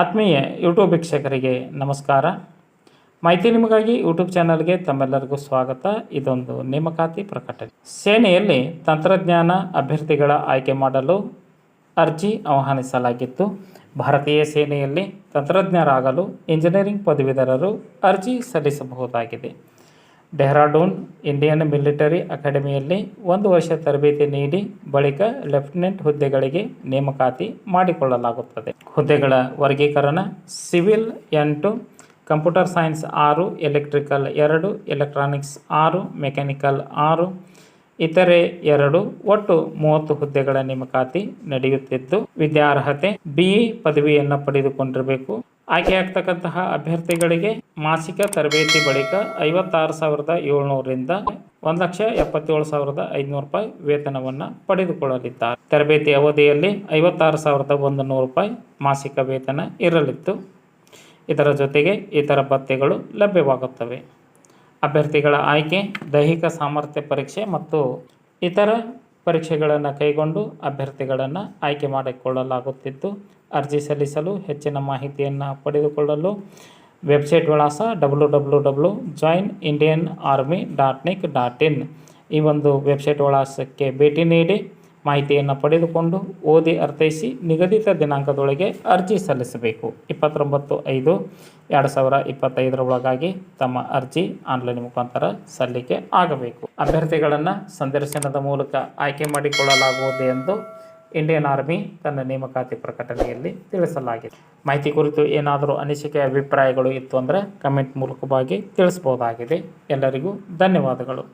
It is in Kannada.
ಆತ್ಮೀಯ ಯೂಟ್ಯೂಬ್ ವೀಕ್ಷಕರಿಗೆ ನಮಸ್ಕಾರ. ಮಾಹಿತಿ ನಿಮಗಾಗಿ ಯೂಟ್ಯೂಬ್ ಚಾನಲ್ಗೆ ತಮ್ಮೆಲ್ಲರಿಗೂ ಸ್ವಾಗತ. ಇದೊಂದು ನೇಮಕಾತಿ ಪ್ರಕಟಣೆ. ಸೇನೆಯಲ್ಲಿ ತಂತ್ರಜ್ಞಾನ ಅಭ್ಯರ್ಥಿಗಳ ಆಯ್ಕೆ ಮಾಡಲು ಅರ್ಜಿ ಆಹ್ವಾನಿಸಲಾಗಿತ್ತು. ಭಾರತೀಯ ಸೇನೆಯಲ್ಲಿ ತಂತ್ರಜ್ಞರಾಗಲು ಇಂಜಿನಿಯರಿಂಗ್ ಪದವೀಧರರು ಅರ್ಜಿ ಸಲ್ಲಿಸಬಹುದಾಗಿದೆ. ಡೆಹ್ರಾಡೂನ್ ಇಂಡಿಯನ್ ಮಿಲಿಟರಿ ಅಕಾಡೆಮಿಯಲ್ಲಿ ಒಂದು ವರ್ಷ ತರಬೇತಿ ನೀಡಿ ಬಳಿಕ ಲೆಫ್ಟಿನೆಂಟ್ ಹುದ್ದೆಗಳಿಗೆ ನೇಮಕಾತಿ ಮಾಡಿಕೊಳ್ಳಲಾಗುತ್ತದೆ. ಹುದ್ದೆಗಳ ವರ್ಗೀಕರಣ ಸಿವಿಲ್ ಎಂಟು, ಕಂಪ್ಯೂಟರ್ ಸೈನ್ಸ್ ಆರು, ಎಲೆಕ್ಟ್ರಿಕಲ್ ಎರಡು, ಎಲೆಕ್ಟ್ರಾನಿಕ್ಸ್ ಆರು, ಮೆಕ್ಯಾನಿಕಲ್ ಆರು, ಇತರೆ ಎರಡು, ಒಟ್ಟು ಮೂವತ್ತು ಹುದ್ದೆಗಳ ನೇಮಕಾತಿ ನಡೆಯುತ್ತಿದ್ದು ವಿದ್ಯಾರ್ಹತೆ ಬಿಇ ಪದವಿಯನ್ನು ಪಡೆದುಕೊಂಡಿರಬೇಕು. ಆಯ್ಕೆಯಾಗ್ತಕ್ಕಂತಹ ಅಭ್ಯರ್ಥಿಗಳಿಗೆ ಮಾಸಿಕ ತರಬೇತಿ ಬಳಿಕ ಐವತ್ತಾರು ಸಾವಿರದ ಏಳ್ನೂರರಿಂದ ಒಂದು ಲಕ್ಷ ಎಪ್ಪತ್ತೇಳು ಸಾವಿರದ ಐದುನೂರು ರೂಪಾಯಿ ವೇತನವನ್ನು ಪಡೆದುಕೊಳ್ಳಲಿದ್ದಾರೆ. ತರಬೇತಿ ಅವಧಿಯಲ್ಲಿ ಐವತ್ತಾರು ಸಾವಿರದ ಒಂದು ನೂರು ರೂಪಾಯಿ ಮಾಸಿಕ ವೇತನ ಇರಲಿತ್ತು. ಇದರ ಜೊತೆಗೆ ಇತರ ಭತ್ಯೆಗಳು ಲಭ್ಯವಾಗುತ್ತವೆ. ಅಭ್ಯರ್ಥಿಗಳ ಆಯ್ಕೆ ದೈಹಿಕ ಸಾಮರ್ಥ್ಯ ಪರೀಕ್ಷೆ ಮತ್ತು ಇತರ ಪರೀಕ್ಷೆಗಳನ್ನು ಕೈಗೊಂಡು ಅಭ್ಯರ್ಥಿಗಳನ್ನು ಆಯ್ಕೆ ಮಾಡಿಕೊಳ್ಳಲಾಗುತ್ತಿದ್ದು ಅರ್ಜಿ ಸಲ್ಲಿಸಲು ಹೆಚ್ಚಿನ ಮಾಹಿತಿಯನ್ನು ಪಡೆದುಕೊಳ್ಳಲು ವೆಬ್ಸೈಟ್ ವಿಳಾಸ W W W join Indian army dot nic dot in ಈ ಒಂದು ವೆಬ್ಸೈಟ್ ವಿಳಾಸಕ್ಕೆ ಭೇಟಿ ನೀಡಿ ಮಾಹಿತಿಯನ್ನು ಪಡೆದುಕೊಂಡು ಓದಿ ಅರ್ಥೈಸಿ ನಿಗದಿತ ದಿನಾಂಕದೊಳಗೆ ಅರ್ಜಿ ಸಲ್ಲಿಸಬೇಕು. ಇಪ್ಪತ್ತೊಂಬತ್ತು ಐದು ಎರಡು ಸಾವಿರ ಇಪ್ಪತ್ತೈದರ ಒಳಗಾಗಿ ತಮ್ಮ ಅರ್ಜಿ ಆನ್ಲೈನ್ ಮುಖಾಂತರ ಸಲ್ಲಿಕೆ ಆಗಬೇಕು. ಅಭ್ಯರ್ಥಿಗಳನ್ನು ಸಂದರ್ಶನದ ಮೂಲಕ ಆಯ್ಕೆ ಮಾಡಿಕೊಳ್ಳಲಾಗುವುದು ಎಂದು ಇಂಡಿಯನ್ ಆರ್ಮಿ ತನ್ನ ನೇಮಕಾತಿ ಪ್ರಕಟಣೆಯಲ್ಲಿ ತಿಳಿಸಲಾಗಿದೆ. ಮಾಹಿತಿ ಕುರಿತು ಏನಾದರೂ ಅನಿಸಿಕೆ, ಅಭಿಪ್ರಾಯಗಳು ಇತ್ತು ಅಂದರೆ ಕಮೆಂಟ್ ಮೂಲಕವಾಗಿ ತಿಳಿಸ್ಬೋದಾಗಿದೆ ಎಲ್ಲರಿಗೂ ಧನ್ಯವಾದಗಳು.